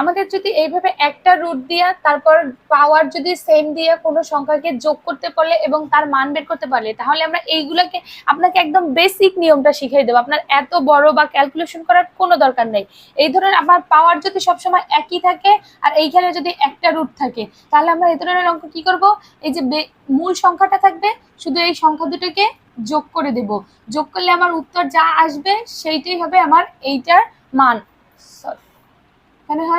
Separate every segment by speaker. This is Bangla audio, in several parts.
Speaker 1: আমাদের যদি এইভাবে একটা রুট দিয়ে, তারপর পাওয়ার যদি সেম দিয়ে কোনো সংখ্যাকে যোগ করতে পারলে এবং তার মান বের করতে পারলে, তাহলে আমরা এইগুলাকে, আপনাকে একদম বেসিক নিয়মটা শিখিয়ে দেবো। আপনার এত বড় বা ক্যালকুলেশন করার কোনো দরকার নেই। এই ধরনের আমার পাওয়ার যদি সবসময় একই থাকে আর এইখানে যদি একটা রুট থাকে, তাহলে আমরা এই ধরনের অঙ্ক কি করব? এই যে মূল সংখ্যাটা থাকবে, শুধু এই সংখ্যা দুটোকে যোগ করে দেব। যোগ করলে আমার উত্তর যা আসবে, সেইটাই হবে আমার এইটার মান। Sorry.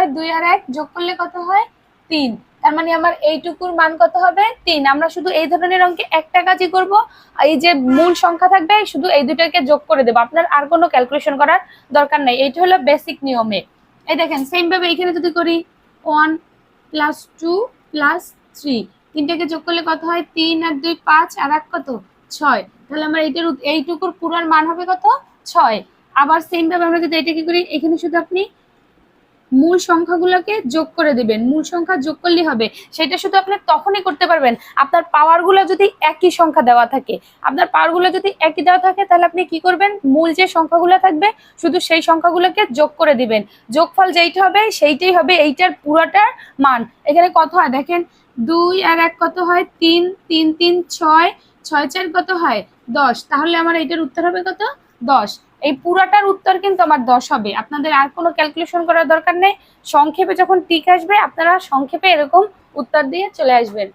Speaker 1: হয় দুই আর এক, যোগ করলে কত হয়? তিন। তার মানে আমার এইটুকুর মান কত হবে? তিন। আমরা শুধু এই ধরনের অঙ্কে একটা কাজই করব। এই যে মূল সংখ্যা থাকবে, শুধু এই দুটাকে যোগ করে দেবো। আপনার আর কোনো ক্যালকুলেশন করার দরকার নেই। এইটা হলো বেসিক নিয়মে। এই দেখেন সেম ভাবে এখানে যদি করি one plus two plus three তিনটাকে যোগ করলে কত হয়? তিন আর দুই, পাঁচ, আর এক কত? ছয়। তাহলে আমার এইটার এইটুকুর পুরার মান হবে কত? ছয়। আবার সেম ভাবে আমরা যদি এটাকে করি, এখানে শুধু আপনি মূল সংখ্যাগুলোকে যোগ করে দিবেন। মূল সংখ্যা যোগ করলে হবে। সেটা শুধু আপনি তখনই করতে পারবেন। আপনার পাওয়ারগুলো যদি একই সংখ্যা দেওয়া থাকে। আপনার পাওয়ারগুলো যদি একই দেওয়া থাকে, তাহলে আপনি কি করবেন? মূল যে সংখ্যাগুলো থাকবে, শুধু সেই সংখ্যাগুলোকে যোগ করে দিবেন। যোগফল যেইটা হবে, সেইটাই হবে এইটার পুরোটার মান। এখানে কত হয়? দেখেন, দুই আর এক কত হয়? তিন। তিন তিন, ছয়। ছয়, চার কত হয়? দশ। তাহলে আমার এইটার উত্তর হবে কত? দশ। এই পুরাটার উত্তর কিন্তু আমার দশ হবে। আপনাদের আর কোনো ক্যালকুলেশন করার দরকার নেই। সংক্ষেপে যখন টিক আসবে, আপনারা সংক্ষেপে এরকম উত্তর দিয়ে চলে আসবেন।